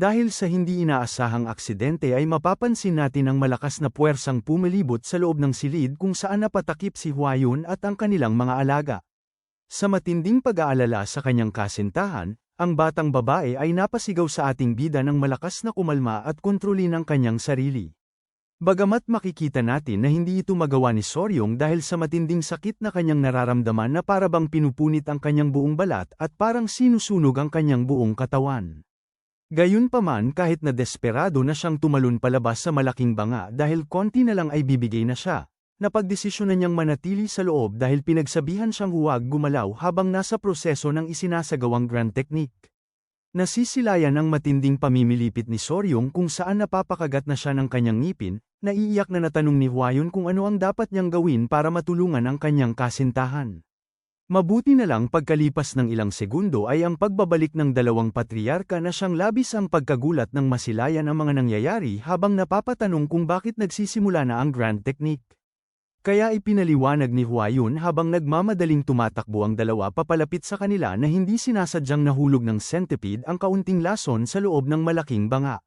Dahil sa hindi inaasahang aksidente ay mapapansin natin ang malakas na puwersang pumilibot sa loob ng silid kung saan napatakip si Huayun at ang kanilang mga alaga. Sa matinding pag-aalala sa kanyang kasintahan, ang batang babae ay napasigaw sa ating bida ng malakas na kumalma at kontrolin ang kanyang sarili. Bagamat makikita natin na hindi ito magawa ni Soryong dahil sa matinding sakit na kanyang nararamdaman na parabang pinupunit ang kanyang buong balat at parang sinusunog ang kanyang buong katawan. Gayunpaman kahit na desperado na siyang tumalon palabas sa malaking banga dahil konti na lang ay bibigay na siya, napagdesisyonan niyang manatili sa loob dahil pinagsabihan siyang huwag gumalaw habang nasa proseso ng isinasagawang grand technique. Nasisilayan ang matinding pamimilipit ni Soryong kung saan napapakagat na siya ng kanyang ngipin, naiiyak na natanong ni Huayon kung ano ang dapat niyang gawin para matulungan ang kanyang kasintahan. Mabuti na lang pagkalipas ng ilang segundo ay ang pagbabalik ng dalawang patriarka na siyang labis ang pagkagulat ng masilayan ang mga nangyayari habang napapatanong kung bakit nagsisimula na ang grand technique. Kaya ipinaliwanag ni Huayun habang nagmamadaling tumatakbo ang dalawa papalapit sa kanila na hindi sinasadyang nahulog ng centipede ang kaunting lason sa loob ng malaking banga.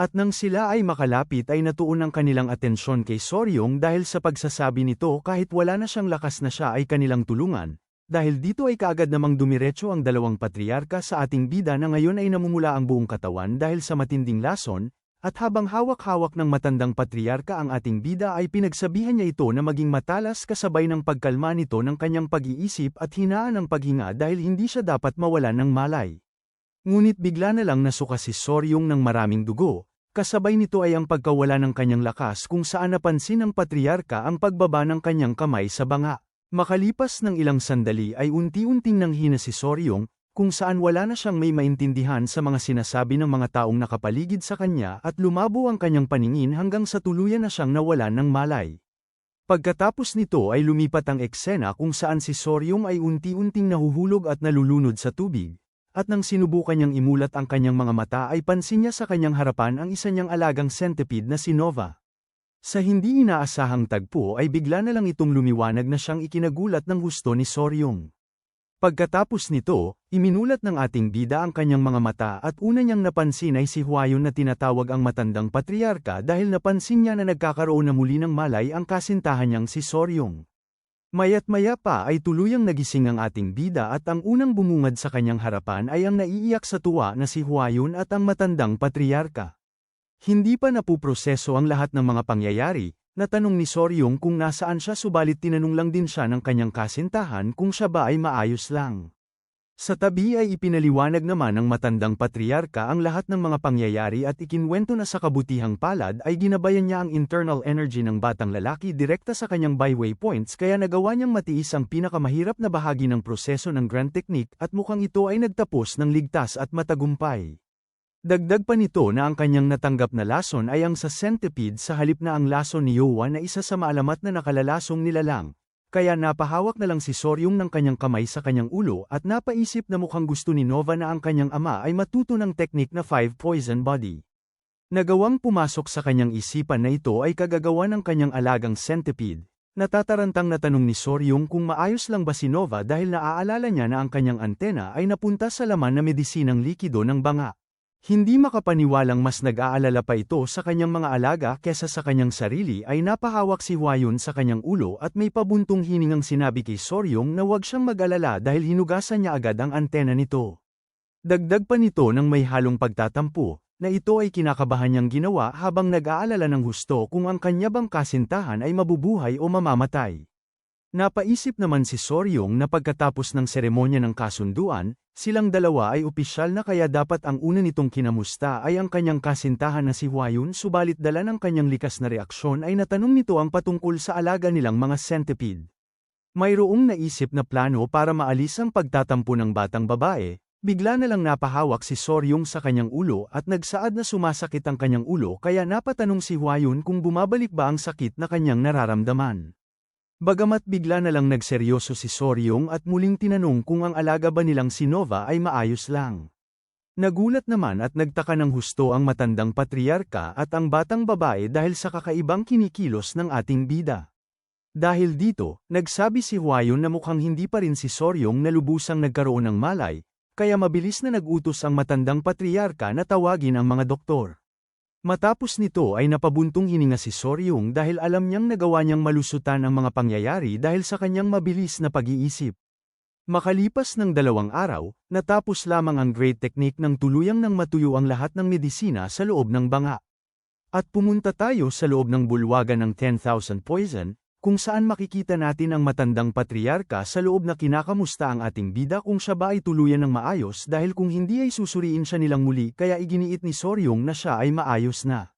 At nang sila ay makalapit ay natuon ang kanilang atensyon kay Soryong dahil sa pagsasabi nito kahit wala na siyang lakas na siya ay kanilang tulungan, dahil dito ay kaagad namang dumiretso ang dalawang patriarka sa ating bida na ngayon ay namumula ang buong katawan dahil sa matinding lason, at habang hawak-hawak ng matandang patriarka ang ating bida ay pinagsabihan niya ito na maging matalas kasabay ng pagkalma nito ng kanyang pag-iisip at hinaan ng paghinga dahil hindi siya dapat mawalan ng malay. Ngunit bigla na lang nasuka si Soryong ng maraming dugo, kasabay nito ay ang pagkawala ng kanyang lakas kung saan napansin ng patriarka ang pagbaba ng kanyang kamay sa banga. Makalipas ng ilang sandali ay unti-unting nanghina si Soryong, kung saan wala na siyang may maintindihan sa mga sinasabi ng mga taong nakapaligid sa kanya at lumabo ang kanyang paningin hanggang sa tuluyan na siyang nawalan ng malay. Pagkatapos nito ay lumipat ang eksena kung saan si Soryong ay unti-unting nahuhulog at nalulunod sa tubig, at nang sinubukan niyang imulat ang kanyang mga mata ay pansin niya sa kanyang harapan ang isa niyang alagang centipede na si Nova. Sa hindi inaasahang tagpo ay bigla na lang itong lumiwanag na siyang ikinagulat ng husto ni Soryong. Pagkatapos nito, iminulat ng ating bida ang kanyang mga mata at una niyang napansin ay si Huayon na tinatawag ang matandang patriarka dahil napansin niya na nagkakaroon na muli ng malay ang kasintahan niyang si Soryong. Mayat maya pa ay tuluyang nagising ang ating bida at ang unang bumungad sa kanyang harapan ay ang naiiyak sa tuwa na si Huayun at ang matandang patriarka. Hindi pa napuproseso ang lahat ng mga pangyayari, natanong ni Soryong kung nasaan siya subalit tinanong lang din siya ng kanyang kasintahan kung siya ba ay maayos lang. Sa tabi ay ipinaliwanag naman ng matandang patriarka ang lahat ng mga pangyayari at ikinwento na sa kabutihang palad ay ginabayan niya ang internal energy ng batang lalaki direkta sa kanyang byway points kaya nagawa niyang matiis ang pinakamahirap na bahagi ng proseso ng Grand Technique at mukhang ito ay nagtapos ng ligtas at matagumpay. Dagdag pa nito na ang kanyang natanggap na lason ay ang sa centipede sa halip na ang lason ni Yowa na isa sa maalamat na nakalalasong nilalang, kaya napahawak na lang si Soryong ng kanyang kamay sa kanyang ulo at napaisip na mukhang gusto ni Nova na ang kanyang ama ay matuto ng teknik na five poison body. Nagawang pumasok sa kanyang isipan na ito ay kagagawa ng kanyang alagang centipede. Natatarantang na tanong ni Soryong kung maayos lang ba si Nova dahil naaalala niya na ang kanyang antena ay napunta sa laman na medisinang likido ng banga. Hindi makapaniwalang mas nag-aalala pa ito sa kanyang mga alaga kesa sa kanyang sarili ay napahawak si Huayun sa kanyang ulo at may pabuntong hiningang sinabi kay Soryong na huwag siyang mag-alala dahil hinugasan niya agad ang antena nito. Dagdag pa nito ng may halong pagtatampo, na ito ay kinakabahan niyang ginawa habang nag-aalala ng husto kung ang kanya bang kasintahan ay mabubuhay o mamamatay. Napaisip naman si Soryong na pagkatapos ng seremonya ng kasunduan, silang dalawa ay opisyal na kaya dapat ang una nitong kinamusta ay ang kanyang kasintahan na si Huayun subalit dala ng kanyang likas na reaksyon ay natanong nito ang patungkol sa alaga nilang mga centipede. Mayroong naisip na plano para maalis ang pagtatampo ng batang babae, bigla na lang napahawak si Soryong sa kanyang ulo at nagsaad na sumasakit ang kanyang ulo kaya napatanong si Huayun kung bumabalik ba ang sakit na kanyang nararamdaman. Bagamat bigla na lang nagseryoso si Soryong at muling tinanong kung ang alaga ba nilang si Nova ay maayos lang. Nagulat naman at nagtaka ng husto ang matandang patriarka at ang batang babae dahil sa kakaibang kinikilos ng ating bida. Dahil dito, nagsabi si Huayon na mukhang hindi pa rin si Soryong na lubusang nagkaroon ng malay, kaya mabilis na nag-utos ang matandang patriarka na tawagin ang mga doktor. Matapos nito ay napabuntong hininga si Soryong dahil alam niyang nagawa niyang malusutan ang mga pangyayari dahil sa kanyang mabilis na pag-iisip. Makalipas ng dalawang araw, natapos lamang ang great technique ng tuluyang nang matuyo ang lahat ng medisina sa loob ng banga. At pumunta tayo sa loob ng bulwagan ng 10,000 poison, kung saan makikita natin ang matandang patriarka sa loob na kinakamusta ang ating bida kung siya ba ay tuluyan ng maayos dahil kung hindi ay susuriin siya nilang muli kaya iginiit ni Soryong na siya ay maayos na.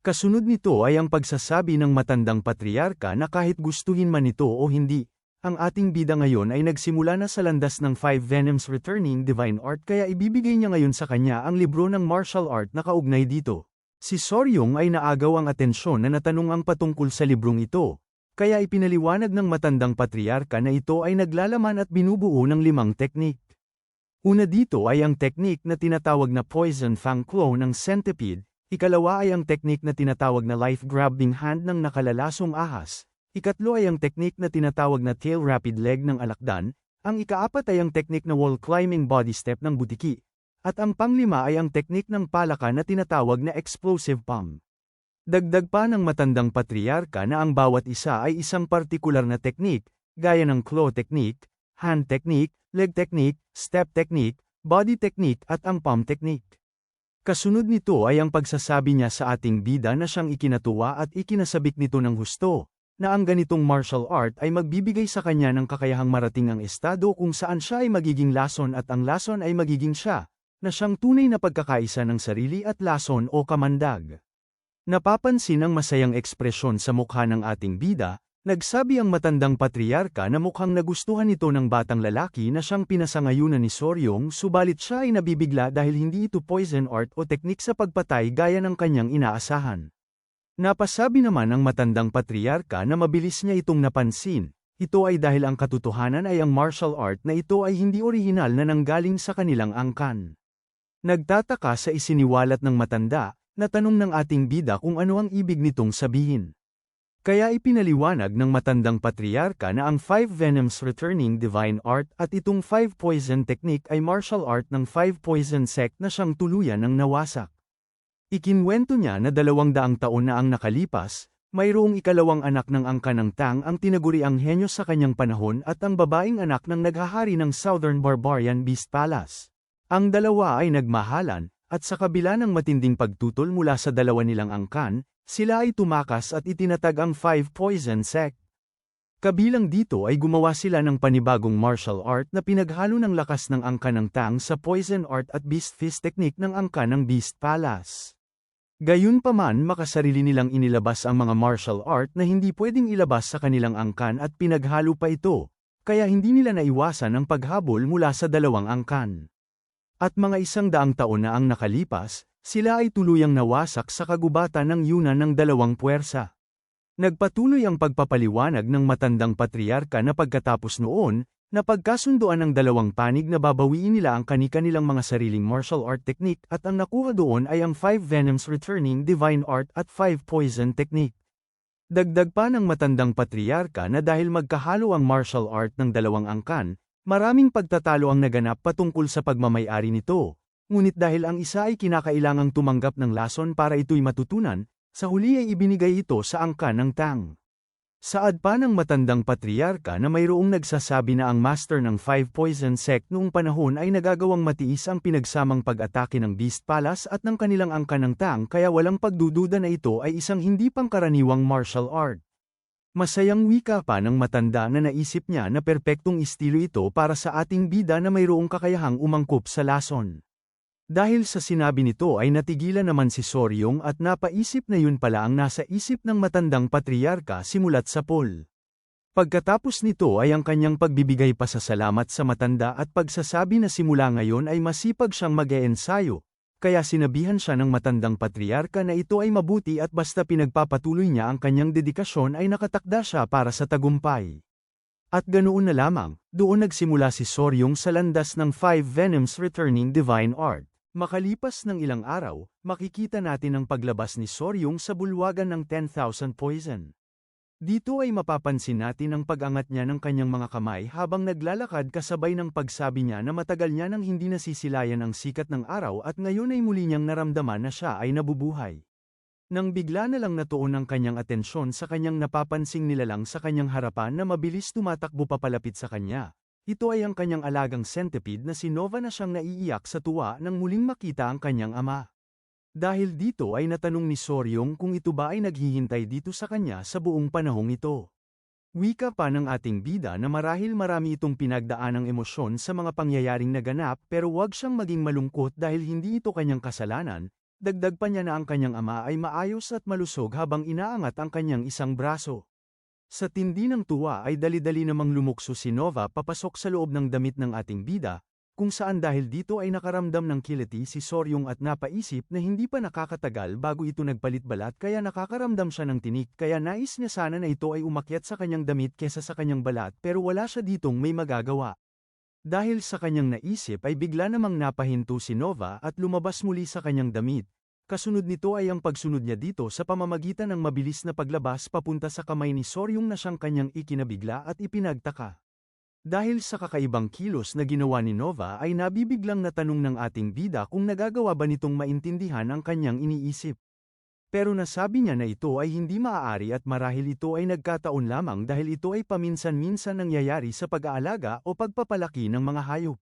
Kasunod nito ay ang pagsasabi ng matandang patriarka na kahit gustuhin man ito o hindi, ang ating bida ngayon ay nagsimula na sa landas ng Five Venoms Returning Divine Art kaya ibibigay niya ngayon sa kanya ang libro ng martial art na kaugnay dito. Si Soryong ay naagaw ang atensyon na natanong ang patungkol sa librong ito, kaya ipinaliwanag ng matandang patriarka na ito ay naglalaman at binubuo ng limang teknik. Una dito ay ang teknik na tinatawag na Poison Fang Claw ng centipede, ikalawa ay ang teknik na tinatawag na life-grabbing hand ng nakalalasong ahas, ikatlo ay ang teknik na tinatawag na tail rapid leg ng alakdan, ang ikaapat ay ang teknik na wall climbing body step ng butiki, at ang panglima ay ang teknik ng palaka na tinatawag na explosive palm. Dagdag pa ng matandang patriarka na ang bawat isa ay isang partikular na teknik, gaya ng claw technique, hand technique, leg technique, step technique, body technique at ang palm technique. Kasunod nito ay ang pagsasabi niya sa ating bida na siyang ikinatuwa at ikinasabik nito ng husto, na ang ganitong martial art ay magbibigay sa kanya ng kakayahang marating ang estado kung saan siya ay magiging lason at ang lason ay magiging siya, na siyang tunay na pagkakaisa ng sarili at lason o kamandag. Napapansin ang masayang ekspresyon sa mukha ng ating bida, nagsabi ang matandang patriarka na mukhang nagustuhan ito ng batang lalaki na siyang pinasangayunan ni Soryong subalit siya ay nabibigla dahil hindi ito poison art o teknik sa pagpatay gaya ng kanyang inaasahan. Napasabi naman ang matandang patriarka na mabilis niya itong napansin, ito ay dahil ang katotohanan ay ang martial art na ito ay hindi orihinal na nanggaling sa kanilang angkan. Nagtataka sa isiniwalat ng matanda, Natanong ng ating bida kung ano ang ibig nitong sabihin. Kaya ipinaliwanag ng matandang patriarka na ang Five Venoms Returning Divine Art at itong Five Poison Technique ay martial art ng Five Poison Sect na siyang tuluyan ng nawasak. Ikinwento niya na dalawang daang taon na ang nakalipas, mayroong ikalawang anak ng angka ng Tang ang tinaguri ang henyo sa kanyang panahon at ang babaeng anak ng naghahari ng Southern Barbarian Beast Palace. Ang dalawa ay nagmahalan, at sa kabila ng matinding pagtutol mula sa dalawa nilang angkan, sila ay tumakas at itinatag ang Five Poison Sect. Kabilang dito ay gumawa sila ng panibagong martial art na pinaghalo ng lakas ng angka ng Tang sa Poison Art at Beast Fist Technique ng angka ng Beast Palace. Gayunpaman makasarili nilang inilabas ang mga martial art na hindi pwedeng ilabas sa kanilang angkan at pinaghalo pa ito, kaya hindi nila naiwasan ang paghabol mula sa dalawang angkan. At mga isang daang taon na ang nakalipas, sila ay tuluyang nawasak sa kagubatan ng yunan ng dalawang puwersa. Nagpatuloy ang pagpapaliwanag ng matandang patriarka na pagkatapos noon, na pagkasunduan ng dalawang panig na babawiin nila ang kanikanilang mga sariling martial art technique at ang nakuha doon ay ang Five Venoms Returning Divine Art at Five Poison Technique. Dagdag pa ng matandang patriarka na dahil magkahalo ang martial art ng dalawang angkan, Maraming pagtatalo ang naganap patungkol sa pagmamayari nito, ngunit dahil ang isa ay kinakailangang tumanggap ng lason para ito'y matutunan, sa huli ay ibinigay ito sa angka ng Tang. Saad pa ng matandang patriarka na mayroong nagsasabi na ang master ng Five Poison Sect noong panahon ay nagagawang matiis ang pinagsamang pag-atake ng Beast Palace at ng kanilang angka ng Tang kaya walang pagdududa na ito ay isang hindi pangkaraniwang martial art. Masayang wika pa ng matanda na naisip niya na perpektong estilo ito para sa ating bida na mayroong kakayahang umangkop sa lason. Dahil sa sinabi nito ay natigilan naman si Soryong at napaisip na yun pala ang nasa isip ng matandang patriarka simulat sa poll. Pagkatapos nito ay ang kanyang pagbibigay pasasalamat sa matanda at pagsasabi na simula ngayon ay masipag siyang mag-eensayo, kaya sinabihan siya ng matandang patriarka na ito ay mabuti at basta pinagpapatuloy niya ang kanyang dedikasyon ay nakatakda siya para sa tagumpay. At ganoon na lamang, doon nagsimula si Soryong sa landas ng Five Venoms Returning Divine Art. Makalipas ng ilang araw, makikita natin ang paglabas ni Soryong sa bulwagan ng 10,000 Poison. Dito ay mapapansin natin ang pag-angat niya ng kanyang mga kamay habang naglalakad kasabay ng pagsabi niya na matagal niya nang hindi nasisilayan ang sikat ng araw at ngayon ay muli niyang naramdaman na siya ay nabubuhay. Nang bigla na lang natuon ang kanyang atensyon sa kanyang napapansing nilalang sa kanyang harapan na mabilis tumatakbo papalapit sa kanya. Ito ay ang kanyang alagang centipede na si Nova na siyang naiiyak sa tuwa nang muling makita ang kanyang ama. Dahil dito ay natanong ni Soryong kung ito ba ay naghihintay dito sa kanya sa buong panahong ito. Wika pa ng ating bida na marahil marami itong pinagdaan ng emosyon sa mga pangyayaring naganap pero huwag siyang maging malungkot dahil hindi ito kanyang kasalanan, Dagdag pa niya na ang kanyang ama ay maayos at malusog habang inaangat ang kanyang isang braso. Sa tindi ng tuwa ay dali-dali namang lumukso si Nova papasok sa loob ng damit ng ating bida, kung saan dahil dito ay nakaramdam ng kiliti si Soryong at napaisip na hindi pa nakakatagal bago ito nagpalit-balat kaya nakakaramdam siya ng tinik kaya nais niya sana na ito ay umakyat sa kanyang damit kesa sa kanyang balat pero wala siya ditong may magagawa. Dahil sa kanyang naisip ay bigla namang napahinto si Nova at lumabas muli sa kanyang damit. Kasunod nito ay ang pagsunod niya dito sa pamamagitan ng mabilis na paglabas papunta sa kamay ni Soryong na siyang kanyang ikinabigla at ipinagtaka. Dahil sa kakaibang kilos na ginawa ni Nova ay nabibiglang natanong ng ating bida kung nagagawa ba nitong maintindihan ang kanyang iniisip. Pero nasabi niya na ito ay hindi maaari at marahil ito ay nagkataon lamang dahil ito ay paminsan-minsan nangyayari sa pag-aalaga o pagpapalaki ng mga hayop.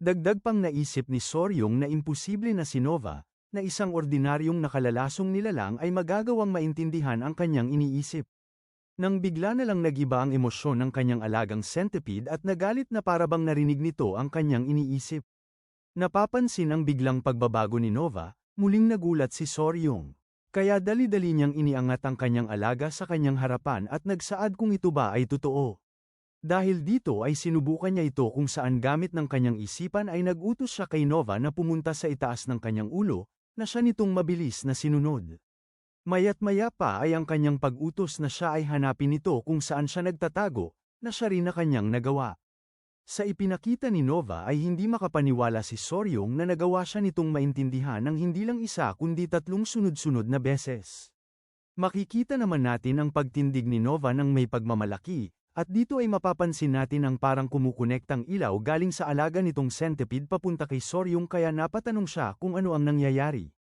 Dagdag pang naisip ni Soryong na imposible na si Nova, na isang ordinaryong nakalalasong nilalang ay magagawang maintindihan ang kanyang iniisip. Nang bigla na lang nagiba ang emosyon ng kanyang alagang centipede at nagalit na parabang narinig nito ang kanyang iniisip. Napapansin ang biglang pagbabago ni Nova, muling nagulat si Soryong. Kaya dali-dali niyang iniangat ang kanyang alaga sa kanyang harapan at nagsaad kung ito ba ay totoo. Dahil dito ay sinubukan niya ito kung saan gamit ng kanyang isipan ay nagutos siya kay Nova na pumunta sa itaas ng kanyang ulo, na siya nitong mabilis na sinunod. Mayat maya pa ay ang kanyang pag-utos na siya ay hanapin nito kung saan siya nagtatago, na siya rin na kanyang nagawa. Sa ipinakita ni Nova ay hindi makapaniwala si Soryong na nagawa siya nitong maintindihan ng hindi lang isa kundi tatlong sunod-sunod na beses. Makikita naman natin ang pagtindig ni Nova ng may pagmamalaki, at dito ay mapapansin natin ang parang kumukonektang ilaw galing sa alaga nitong centipede papunta kay Soryong kaya napatanong siya kung ano ang nangyayari.